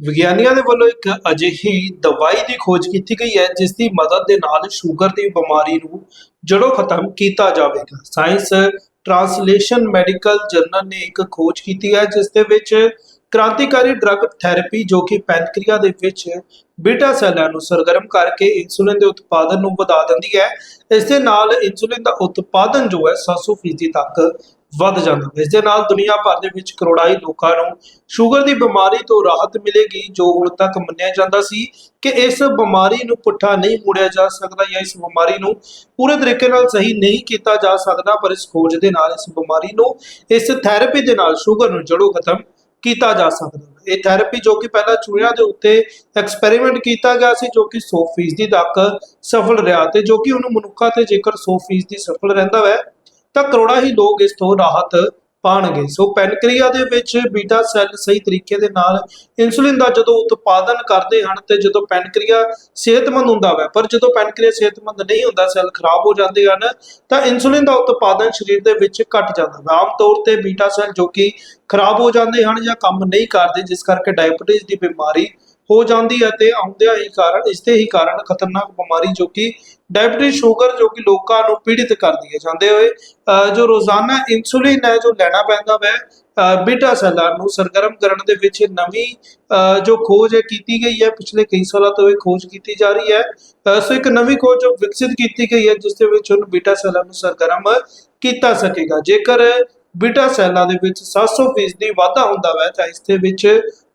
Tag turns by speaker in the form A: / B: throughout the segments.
A: ਵਿਗਿਆਨੀਆਂ ਦੇ ਵੱਲੋਂ ਇੱਕ ਅਜਿਹੀ ਦਵਾਈ ਦੀ ਖੋਜ ਕੀਤੀ ਗਈ ਹੈ ਜਿਸ ਦੀ ਮਦਦ ਦੇ ਨਾਲ ਸ਼ੂਗਰ ਦੀ ਬਿਮਾਰੀ ਨੂੰ ਜੜੋਂ ਖਤਮ ਕੀਤਾ ਜਾਵੇਗਾ। ਸਾਇੰਸ ਟ੍ਰਾਂਸਲੇਸ਼ਨ ਮੈਡੀਕਲ ਜਰਨਲ ਨੇ ਇੱਕ ਖੋਜ ਕੀਤੀ ਹੈ ਜਿਸ ਦੇ ਵਿੱਚ ਕ੍ਰਾਂਤੀਕਾਰੀ ਡਰੱਗ ਥੈਰੇਪੀ ਜੋ ਕਿ ਪੈਨਕ੍ਰੀਆ ਦੇ ਵਿੱਚ ਬੀਟਾ ਸੈੱਲਾਂ ਨੂੰ ਸਰਗਰਮ ਕਰਕੇ ਇਨਸੂਲਿਨ ਦੇ ਉਤਪਾਦਨ ਨੂੰ ਵਧਾ ਦਿੰਦੀ ਹੈ, ਇਸ ਦੇ ਨਾਲ ਇਨਸੂਲਿਨ ਦਾ ਉਤਪਾਦਨ ਜੋ ਹੈ 700% ਤੱਕ ਵੱਧ ਜਾਂਦਾ ਹੈ। ਇਸ ਦੇ ਨਾਲ ਦੁਨੀਆ ਭਰ ਦੇ ਵਿੱਚ ਕਰੋੜਾਈ ਲੋਕਾਂ ਨੂੰ ਸ਼ੂਗਰ ਦੀ ਬਿਮਾਰੀ ਤੋਂ ਰਾਹਤ ਮਿਲੇਗੀ, ਜੋ ਹੁਣ ਤੱਕ ਮੰਨਿਆ ਜਾਂਦਾ ਸੀ ਕਿ ਇਸ ਬਿਮਾਰੀ ਨੂੰ ਪੁੱਠਾ ਨਹੀਂ ਮੋੜਿਆ ਜਾ ਸਕਦਾ ਜਾਂ ਇਸ ਬਿਮਾਰੀ ਨੂੰ ਪੂਰੇ ਤਰੀਕੇ ਨਾਲ ਸਹੀ ਨਹੀਂ ਕੀਤਾ ਜਾ ਸਕਦਾ, ਪਰ ਇਸ ਖੋਜ ਦੇ ਨਾਲ ਇਸ ਬਿਮਾਰੀ ਨੂੰ, ਇਸ ਥੈਰੇਪੀ ਦੇ ਨਾਲ ਸ਼ੂਗਰ ਨੂੰ ਜੜੋਂ ਖਤਮ ਕੀਤਾ ਜਾ ਸਕਦਾ ਇਹ ਥੈਰੇਪੀ ਜੋ ਕਿ ਪਹਿਲਾਂ ਚੂਹਿਆਂ ਦੇ ਉੱਤੇ ਐਕਸਪੈਰੀਮੈਂਟ ਕੀਤਾ ਗਿਆ ਸੀ, ਜੋ ਕਿ 100% ਤੱਕ ਸਫਲ ਰਿਹਾ ਤੇ ਜੋ ਕਿ ਉਹਨੂੰ ਮਨੁੱਖਾਂ ਤੇ ਜੇਕਰ 100% ਸਫਲ ਰਹਿੰਦਾ ਹੈ ਤਾਂ ਕਰੋੜਾਂ ਹੀ ਲੋਕ ਇਸ ਤੋਂ ਰਾਹਤ ਪਾਣਗੇ। ਸੋ ਪੈਨਕ੍ਰੀਆ ਦੇ ਵਿੱਚ ਬੀਟਾ ਸੈੱਲ ਸਹੀ ਤਰੀਕੇ ਦੇ ਨਾਲ ਇਨਸੂਲਿਨ ਦਾ ਜਦੋਂ ਉਤਪਾਦਨ ਕਰਦੇ ਹਨ ਤੇ ਜਦੋਂ ਪੈਨਕ੍ਰੀਆ ਸਿਹਤਮੰਦ ਹੁੰਦਾ ਹੈ ਪਰ ਜਦੋਂ ਪੈਨਕ੍ਰੀਆ ਸਿਹਤਮੰਦ ਨਹੀਂ ਹੁੰਦਾ, ਸੈੱਲ ਖਰਾਬ ਹੋ ਜਾਂਦੇ ਹਨ, ਤਾਂ ਇਨਸੂਲਿਨ ਦਾ ਉਤਪਾਦਨ ਸਰੀਰ ਦੇ ਵਿੱਚ ਘਟ ਜਾਂਦਾ ਹੈ ਆਮ ਤੌਰ ਤੇ ਬੀਟਾ ਸੈੱਲ ਜੋ ਕਿ ਖਰਾਬ ਹੋ ਜਾਂਦੇ ਹਨ ਜਾਂ ਕੰਮ ਨਹੀਂ ਕਰਦੇ, ਜਿਸ ਕਰਕੇ ਡਾਇਬੀਟੀਜ਼ ਦੀ ਬਿਮਾਰੀ ਹੋ ਜਾਂਦੀ ਹੈ ਤੇ ਆਉਂਦਿਆਂ ਹੀ ਕਾਰਨ ਇਸ ਦੇ ਹੀ ਕਾਰਨ ਖਤਰਨਾਕ ਬਿਮਾਰੀ ਜੋ ਕਿ ਡਾਇਬੀਟੀਜ਼ ਸ਼ੂਗਰ ਜੋ ਕਿ ਲੋਕਾਂ ਨੂੰ ਪੀੜਿਤ ਕਰਦੀ ਹੈ। ਜਾਂਦੇ ਹੋਏ ਜੋ ਰੋਜ਼ਾਨਾ ਇਨਸੂਲਿਨ ਹੈ, ਜੋ ਲੈਣਾ ਪੈਂਦਾ ਹੈ ਬੀਟਾ ਸੈੱਲਾਂ ਨੂੰ ਸਰਗਰਮ ਕਰਨ ਦੇ ਵਿੱਚ ਨਵੀਂ ਜੋ ਖੋਜ ਹੈ ਕੀਤੀ ਗਈ ਹੈ, ਪਿਛਲੇ ਕਈ ਸਾਲਾਂ ਤੋਂ ਇਹ ਖੋਜ ਕੀਤੀ ਜਾ ਰਹੀ ਹੈ। ਸੋ ਇੱਕ ਨਵੀਂ ਖੋਜ ਜੋ ਵਿਕਸਿਤ ਕੀਤੀ ਗਈ ਹੈ, ਜਿਸ ਦੇ ਵਿੱਚ ਉਹਨੂੰ ਬੀਟਾ ਸੈੱਲਾਂ ਨੂੰ ਸਰਗਰਮ ਕੀਤਾ ਸਕੇਗਾ। ਜੇਕਰ ਬੀਟਾ ਸੈੱਲਾਂ ਦੇ ਵਿੱਚ 700% ਦੀ ਵਾਧਾ ਹੁੰਦਾ ਹੈ ਤਾਂ ਇਸ ਦੇ ਵਿੱਚ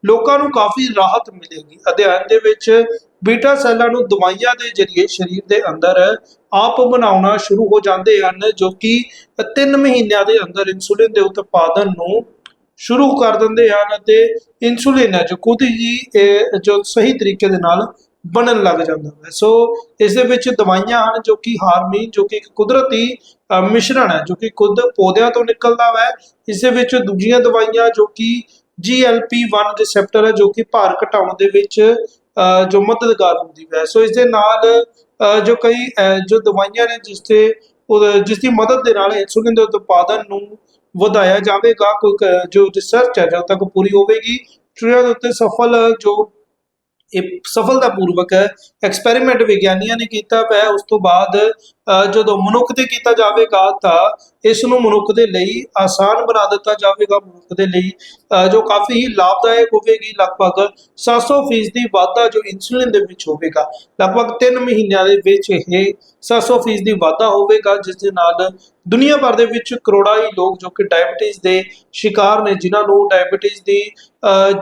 A: ਲੋਕਾਂ ਨੂੰ ਕਾਫੀ ਰਾਹਤ ਮਿਲੇਗੀ। ਅਧਿਐਨ ਦੇ ਵਿੱਚ ਬੀਟਾ ਸੈੱਲਾਂ ਨੂੰ ਦਵਾਈਆਂ ਦੇ ਜ਼ਰੀਏ ਸਰੀਰ ਦੇ ਅੰਦਰ ਆਪ ਬਣਾਉਣਾ ਸ਼ੁਰੂ ਹੋ ਜਾਂਦੇ ਹਨ ਜੋ ਕਿ 3 ਮਹੀਨਿਆਂ ਦੇ ਅੰਦਰ ਇਨਸੂਲਿਨ ਦੇ ਉਤਪਾਦਨ ਨੂੰ ਸ਼ੁਰੂ ਕਰ ਦਿੰਦੇ ਹਨ ਅਤੇ ਇਨਸੂਲਿਨ ਹੈ ਜੋ ਖੁਦ ਹੀ ਜੋ ਸਹੀ ਤਰੀਕੇ ਦੇ ਨਾਲ ਬਣਨ ਲੱਗ ਜਾਂਦਾ ਹੈ। ਸੋ ਇਸ ਦੇ ਵਿੱਚ ਦਵਾਈਆਂ ਹਨ ਜੋ ਕਿ ਹਾਰਮੋਨ ਜੋ ਕਿ ਇੱਕ ਕੁਦਰਤੀ ਅ, ਮਿਸ਼ਰਣ ਹੈ ਜੋ ਕਿ ਖੁਦ ਪੌਦਿਆਂ ਤੋਂ ਨਿਕਲਦਾ ਹੈ। ਇਸ ਦੇ ਵਿੱਚ ਦੂਜੀਆਂ ਦਵਾਈਆਂ ਜੋ ਕਿ GLP-1 ਰਿਸੈਪਟਰ ਹੈ ਜੋ ਕਿ ਭਾਰ ਘਟਾਉਣ ਦੇ ਵਿੱਚ ਜੋ ਮਦਦਗਾਰ ਹੁੰਦੀ ਹੈ। ਸੋ ਇਸ ਦੇ ਨਾਲ ਜੋ ਕਈ ਜੋ ਦਵਾਈਆਂ ਨੇ ਜਿਸ ਤੇ ਜਿਸ ਦੀ ਮਦਦ ਦੇ ਨਾਲ ਇਨਸੂਲਿਨ ਦੇ ਉਤਪਾਦਨ ਨੂੰ ਵਧਾਇਆ ਜਾਵੇਗਾ, ਕੋਈ ਜੋ ਰਿਸਰਚ ਹੈ, ਜਦੋਂ ਤੱਕ ਪੂਰੀ ਹੋਵੇਗੀ ਟ੍ਰੀਆਂ ਉੱਤੇ ਸਫਲ, ਜੋ ਇਹ ਸਫਲਤਾਪੂਰਵਕ ਐਕਸਪੈਰੀਮੈਂਟ ਵਿਗਿਆਨੀਆਂ ਨੇ ਕੀਤਾ ਹੈ, ਉਸ ਤੋਂ ਬਾਅਦ ਜਦੋਂ ਮਨੁੱਖ ਤੇ ਕੀਤਾ ਜਾਵੇਗਾ ਤਾਂ ਇਸ ਨੂੰ ਮਨੁੱਖ ਦੇ ਲਈ ਆਸਾਨ ਬਣਾ ਦਿੱਤਾ ਜਾਵੇਗਾ। ਮਨੁੱਖ ਦੇ ਲਈ ਜੋ ਕਾਫੀ ਹੀ ਲਾਭਦਾਇਕ ਹੋਵੇਗੀ। ਲਗਭਗ 700% ਦੀ ਵਾਧਾ ਜੋ ਇਨਸੂਲਿਨ ਦੇ ਵਿੱਚ ਹੋਵੇਗਾ, ਲਗਭਗ 3 ਮਹੀਨਿਆਂ ਦੇ ਵਿੱਚ ਇਹ 700% ਦੀ ਵਾਧਾ ਹੋਵੇਗਾ, ਜਿਸ ਦੇ ਨਾਲ ਦੁਨੀਆ ਭਰ ਦੇ ਵਿੱਚ ਕਰੋੜਾਂ ਹੀ ਲੋਕ ਜੋ ਕਿ ਡਾਇਬੀਟੀਜ਼ ਦੇ ਸ਼ਿਕਾਰ ਨੇ, ਜਿਨ੍ਹਾਂ ਨੂੰ ਡਾਇਬੀਟੀਜ਼ ਦੀ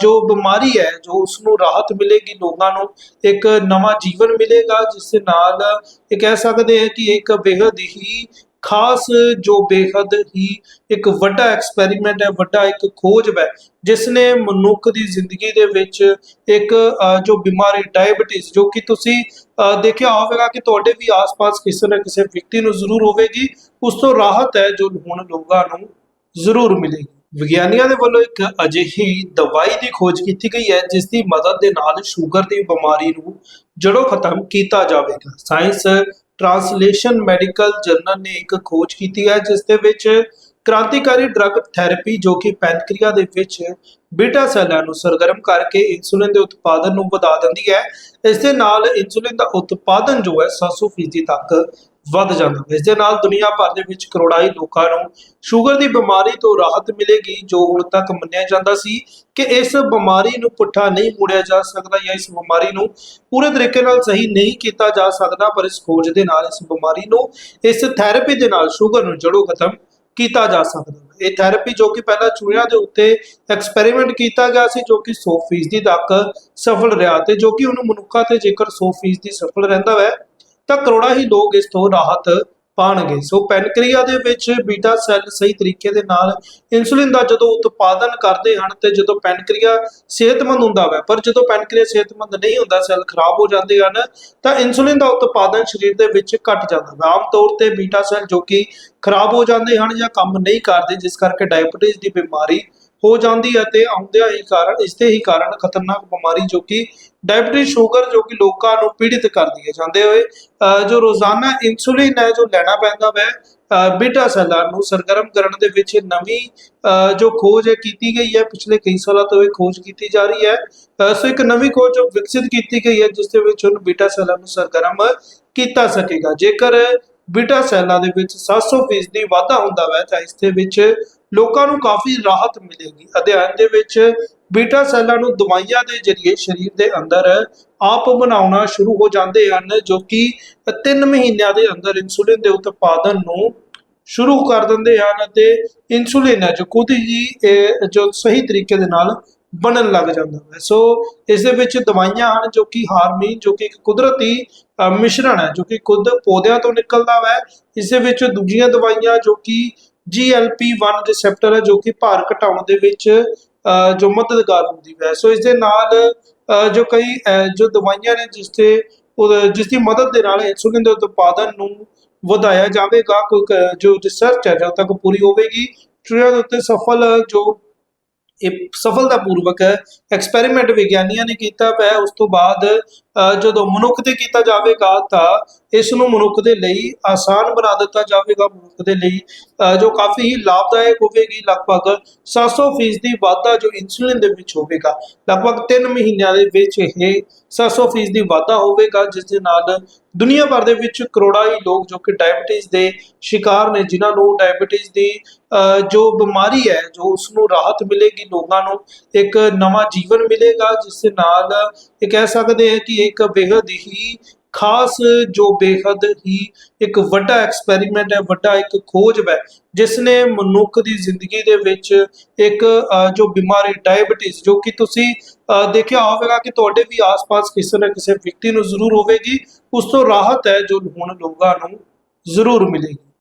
A: ਜੋ ਬਿਮਾਰੀ ਹੈ, ਜੋ ਉਸ ਨੂੰ ਰਾਹਤ ਮਿਲੇਗੀ, ਲੋਕਾਂ ਨੂੰ ਇੱਕ ਨਵਾਂ ਜੀਵਨ ਮਿਲੇਗਾ, ਜਿਸ ਦੇ ਨਾਲ ਇਹ ਕਹਿ ਸਕਦੇ ਹਾਂ ਕਿ ਇੱਕ ਬੇहद ਹੀ ਖਾਸ ਜੋ ਬੇहद ਹੀ ਇੱਕ ਵੱਡਾ ਐਕਸਪੈਰੀਮੈਂਟ ਹੈ, ਵੱਡਾ ਇੱਕ ਖੋਜ ਹੈ ਜਿਸ ਨੇ ਮਨੁੱਖ ਦੀ ਜ਼ਿੰਦਗੀ ਦੇ ਵਿੱਚ ਇੱਕ ਜੋ ਬਿਮਾਰੀ ਡਾਇਬੀਟਿਸ ਜੋ ਕਿ ਤੁਸੀਂ ਦੇਖਿਆ ਹੋਵੇਗਾ ਕਿ ਤੁਹਾਡੇ ਵੀ ਆਸ-ਪਾਸ ਕਿਸੇ ਨਾ ਕਿਸੇ ਵਿਅਕਤੀ ਨੂੰ ਜ਼ਰੂਰ ਹੋਵੇਗੀ, ਉਸ ਤੋਂ ਰਾਹਤ ਹੈ ਜੋ ਹੁਣ ਲੋਕਾਂ ਨੂੰ ਜ਼ਰੂਰ ਮਿਲੇਗੀ। ਵਿਗਿਆਨੀਆਂ ਦੇ ਵੱਲੋਂ ਇੱਕ ਅਜਿਹੀ ਦਵਾਈ ਦੀ ਖੋਜ ਕੀਤੀ ਗਈ ਹੈ ਜਿਸ ਦੀ ਮਦਦ ਦੇ ਨਾਲ ਸ਼ੂਗਰ ਦੀ ਬਿਮਾਰੀ ਨੂੰ ਜੜੋਂ ਖਤਮ ਕੀਤਾ ਜਾਵੇਗਾ। ਸਾਇੰਸ ਟ੍ਰਾਂਸਲੇਸ਼ਨ ਮੈਡੀਕਲ ਜਰਨਲ ਨੇ ਇੱਕ ਖੋਜ ਕੀਤੀ ਹੈ ਜਿਸ ਦੇ ਵਿੱਚ ਕ੍ਰਾਂਤੀਕਾਰੀ ਡਰੱਗ ਥੈਰੇਪੀ ਜੋ ਕਿ ਪੈਨਕ੍ਰੀਆ ਦੇ ਵਿੱਚ ਬੀਟਾ ਸੈੱਲਾਂ ਨੂੰ ਸਰਗਰਮ ਕਰਕੇ ਇਨਸੂਲਿਨ ਦੇ ਉਤਪਾਦਨ ਨੂੰ ਵਧਾ ਦਿੰਦੀ ਹੈ, ਇਸ ਦੇ ਨਾਲ ਇਨਸੂਲਿਨ ਦਾ ਉਤਪਾਦਨ ਜੋ ਹੈ 700% ਤੱਕ ਵੱਧ ਜਾਂਦਾ ਹੈ। ਇਸ ਦੇ ਨਾਲ ਦੁਨੀਆ ਭਰ ਦੇ ਵਿੱਚ ਕਰੋੜਾਈ ਲੋਕਾਂ ਨੂੰ ਸ਼ੂਗਰ ਦੀ ਬਿਮਾਰੀ ਤੋਂ ਰਾਹਤ ਮਿਲੇਗੀ, ਜੋ ਹੁਣ ਤੱਕ ਮੰਨਿਆ ਜਾਂਦਾ ਸੀ ਕਿ ਇਸ ਬਿਮਾਰੀ ਨੂੰ ਪੁੱਠਾ ਨਹੀਂ ਮੁੜਿਆ ਜਾ ਸਕਦਾ ਜਾਂ ਇਸ ਬਿਮਾਰੀ ਨੂੰ ਪੂਰੇ ਤਰੀਕੇ ਨਾਲ ਸਹੀ ਨਹੀਂ ਕੀਤਾ ਜਾ ਸਕਦਾ, ਪਰ ਇਸ ਖੋਜ ਦੇ ਨਾਲ ਇਸ ਬਿਮਾਰੀ ਨੂੰ, ਇਸ ਥੈਰੇਪੀ ਦੇ ਨਾਲ ਸ਼ੂਗਰ ਨੂੰ ਜੜੋਂ ਖਤਮ ਕੀਤਾ ਜਾ ਸਕਦਾ ਹੈ। ਇਹ ਥੈਰੇਪੀ ਜੋ ਕਿ ਪਹਿਲਾਂ ਚੂਹਿਆਂ ਦੇ ਉੱਤੇ ਐਕਸਪੈਰੀਮੈਂਟ ਕੀਤਾ ਗਿਆ ਸੀ, ਜੋ ਕਿ 100% ਤੱਕ ਸਫਲ ਰਿਹਾ ਤੇ ਜੋ ਕਿ ਉਹਨੂੰ ਮਨੁੱਖਾਂ ਤੇ ਜੇਕਰ 100% ਸਫਲ ਰਹਿੰਦਾ ਹੈ ਤਾਂ ਕਰੋੜਾਂ ਹੀ ਲੋਕ ਇਸ ਤੋਂ ਰਾਹਤ ਪਾਣਗੇ। ਸੋ ਪੈਨਕ੍ਰੀਆ ਦੇ ਵਿੱਚ ਬੀਟਾ ਸੈੱਲ ਸਹੀ ਤਰੀਕੇ ਦੇ ਨਾਲ ਇਨਸੂਲਿਨ ਦਾ ਜਦੋਂ ਉਤਪਾਦਨ ਕਰਦੇ ਹਨ ਤੇ ਜਦੋਂ ਪੈਨਕ੍ਰੀਆ ਸਿਹਤਮੰਦ ਹੁੰਦਾ ਹੈ ਪਰ ਜਦੋਂ ਪੈਨਕ੍ਰੀਆ ਸਿਹਤਮੰਦ ਨਹੀਂ ਹੁੰਦਾ, ਸੈੱਲ ਖਰਾਬ ਹੋ ਜਾਂਦੇ ਹਨ, ਤਾਂ ਇਨਸੂਲਿਨ ਦਾ ਉਤਪਾਦਨ ਸਰੀਰ ਦੇ ਵਿੱਚ ਘਟ ਜਾਂਦਾ ਹੈ ਆਮ ਤੌਰ ਤੇ ਬੀਟਾ ਸੈੱਲ ਜੋ ਕਿ ਖਰਾਬ ਹੋ ਜਾਂਦੇ ਹਨ ਜਾਂ ਕੰਮ ਨਹੀਂ ਕਰਦੇ, ਜਿਸ ਕਰਕੇ ਡਾਇਬੀਟੀਜ਼ ਦੀ ਬਿਮਾਰੀ ਹੋ ਜਾਂਦੀ ਹੈ ਤੇ ਆਉਂਦਿਆਂ ਹੀ ਕਾਰਨ ਇਸ ਦੇ ਹੀ ਕਾਰਨ ਖਤਰਨਾਕ ਬਿਮਾਰੀ ਜੋ ਕਿ ਡਾਇਬੀਟੀਜ਼ ਸ਼ੂਗਰ ਜੋ ਕਿ ਲੋਕਾਂ ਨੂੰ ਪੀੜਿਤ ਕਰਦੀ ਹੈ। ਜਾਂਦੇ ਹੋਏ ਜੋ ਰੋਜ਼ਾਨਾ ਇਨਸੂਲਿਨ ਹੈ ਜੋ ਲੈਣਾ ਪੈਂਦਾ ਹੈ ਬੀਟਾ ਸੈੱਲਾਂ ਨੂੰ ਸਰਗਰਮ ਕਰਨ ਦੇ ਵਿੱਚ ਨਵੀਂ ਅ, ਜੋ ਖੋਜ ਹੈ ਕੀਤੀ ਗਈ ਹੈ ਪਿਛਲੇ ਕਈ ਸਾਲਾਂ ਤੋਂ ਇਹ ਖੋਜ ਕੀਤੀ ਜਾ ਰਹੀ ਹੈ। ਅ, ਸੋ ਇੱਕ ਨਵੀਂ ਖੋਜ ਜੋ ਵਿਕਸਿਤ ਕੀਤੀ ਗਈ ਹੈ ਜਿਸ ਦੇ ਵਿੱਚ ਹੁਣ ਬੀਟਾ ਸੈੱਲਾਂ ਨੂੰ ਸਰਗਰਮ ਕੀਤਾ ਸਕੇਗਾ। ਜੇਕਰ ਬੀਟਾ ਸੈੱਲਾਂ ਦੇ ਵਿੱਚ 700% ਦੀ ਵਾਧਾ ਹੁੰਦਾ ਹੈ ਤਾਂ ਇਸ ਦੇ ਵਿੱਚ ਲੋਕਾਂ ਨੂੰ ਕਾਫੀ ਰਾਹਤ ਮਿਲੇਗੀ। ਅਧਿਐਨ ਦੇ ਵਿੱਚ ਬੀਟਾ ਸੈੱਲਾਂ ਨੂੰ ਦਵਾਈਆਂ ਦੇ ਜ਼ਰੀਏ ਸਰੀਰ ਦੇ ਅੰਦਰ ਆਪ ਬਣਾਉਣਾ ਸ਼ੁਰੂ ਹੋ ਜਾਂਦੇ ਹਨ, ਜੋ ਕਿ 3 ਮਹੀਨਿਆਂ ਦੇ ਅੰਦਰ ਇਨਸੂਲਿਨ ਦੇ ਉਤਪਾਦਨ ਨੂੰ ਸ਼ੁਰੂ ਕਰ ਦਿੰਦੇ ਹਨ ਅਤੇ ਇਨਸੂਲਿਨ ਹੈ ਜੋ ਖੁਦ ਹੀ ਇਹ ਜੋ ਸਹੀ ਤਰੀਕੇ ਦੇ ਨਾਲ ਬਣਨ ਲੱਗ ਜਾਂਦਾ ਹੈ। ਸੋ ਇਸ ਦੇ ਵਿੱਚ ਦਵਾਈਆਂ ਹਨ ਜੋ ਕਿ ਹਾਰਮੀ ਜੋ ਕਿ ਇੱਕ ਕੁਦਰਤੀ ਮਿਸ਼ਰਣ ਹੈ, ਜੋ ਕਿ ਖੁਦ ਪੌਦਿਆਂ ਤੋਂ ਨਿਕਲਦਾ ਹੈ ਇਸ ਦੇ ਵਿੱਚ ਦੂਜੀਆਂ ਦਵਾਈਆਂ ਜੋ ਕਿ GLP-1 ਰਿਸੈਪਟਰ ਹੈ, ਜੋ ਕਿ ਭਾਰ ਘਟਾਉਣ ਦੇ ਵਿੱਚ ਜੋ ਮਦਦਗਾਰ ਹੁੰਦੀ ਹੈ ਸੋ ਇਸ ਦੇ ਨਾਲ ਜੋ ਕਈ ਜੋ ਦਵਾਈਆਂ ਨੇ ਜਿਸ ਤੇ ਜਿਸ ਦੀ ਮਦਦ ਦੇ ਨਾਲ ਇਨਸੂਲਿਨ ਦੇ ਉਤਪਾਦਨ ਨੂੰ ਵਧਾਇਆ ਜਾਵੇਗਾ, ਕੋਈ, ਜੋ ਰਿਸਰਚ ਹੈ, ਜਦੋਂ ਤੱਕ ਪੂਰੀ ਹੋਵੇਗੀ। ਟ੍ਰੀਆਂ ਉੱਤੇ ਸਫਲ, ਜੋ ਇਹ ਸਫਲਤਾਪੂਰਵਕ ਐਕਸਪੈਰੀਮੈਂਟ ਵਿਗਿਆਨੀਆਂ ਨੇ ਕੀਤਾ ਹੈ ਉਸ ਤੋਂ ਬਾਅਦ ਜਦੋਂ ਮਨੁੱਖ ਤੇ ਕੀਤਾ ਜਾਵੇਗਾ ਤਾਂ ਇਸ ਨੂੰ ਮਨੁੱਖ ਦੇ ਲਈ ਆਸਾਨ ਬਣਾ ਦਿੱਤਾ ਜਾਵੇਗਾ। ਮਨੁੱਖ ਦੇ ਲਈ ਅ, ਜੋ ਕਾਫੀ ਹੀ ਲਾਭਦਾਇਕ ਹੋਵੇਗੀ। ਲਗਭਗ 700% ਦੀ ਵਾਧਾ ਜੋ ਇਨਸੂਲਿਨ ਦੇ ਵਿੱਚ ਹੋਵੇਗਾ ਲਗਭਗ 3 ਮਹੀਨਿਆਂ ਦੇ ਵਿੱਚ ਇਹ 700% ਦੀ ਵਾਧਾ ਹੋਵੇਗਾ ਜਿਸ ਦੇ ਨਾਲ ਦੁਨੀਆ ਭਰ ਦੇ ਵਿੱਚ ਕਰੋੜਾਂ ਹੀ ਲੋਕ ਜੋ ਕਿ ਡਾਇਬੀਟੀਜ਼ ਦੇ ਸ਼ਿਕਾਰ ਨੇ ਜਿਨ੍ਹਾਂ ਨੂੰ ਡਾਇਬੀਟੀਜ਼ ਦੀ ਅ, ਜੋ ਬਿਮਾਰੀ ਹੈ ਜੋ ਉਸ ਨੂੰ ਰਾਹਤ ਮਿਲੇਗੀ ਲੋਕਾਂ ਨੂੰ ਇੱਕ ਨਵਾਂ ਜੀਵਨ ਮਿਲੇਗਾ ਜਿਸ ਨਾਲ ਇਹ ਕਹਿ ਸਕਦੇ ਹਾਂ ਕਿ ਇੱਕ ਬੇहद ਹੀ ਖਾਸ ਜੋ ਬੇहद ਹੀ ਇੱਕ ਵੱਡਾ ਐਕਸਪੈਰੀਮੈਂਟ ਹੈ, ਵੱਡਾ ਇੱਕ ਖੋਜ ਹੈ, ਜਿਸ ਨੇ ਮਨੁੱਖ ਦੀ ਜ਼ਿੰਦਗੀ ਦੇ ਵਿੱਚ ਇੱਕ ਜੋ ਬਿਮਾਰੀ ਡਾਇਬੀਟੀਜ਼ ਜੋ ਕਿ ਤੁਸੀਂ ਦੇਖਿਆ ਹੋਵੇਗਾ ਕਿ ਤੁਹਾਡੇ ਵੀ ਆਸ-ਪਾਸ ਕਿਸੇ ਨਾ ਕਿਸੇ ਵਿਅਕਤੀ ਨੂੰ ਜ਼ਰੂਰ ਹੋਵੇਗੀ, ਉਸ ਤੋਂ ਰਾਹਤ ਹੈ ਜੋ ਹੁਣ ਲੋਕਾਂ ਨੂੰ ਜ਼ਰੂਰ ਮਿਲੇਗੀ।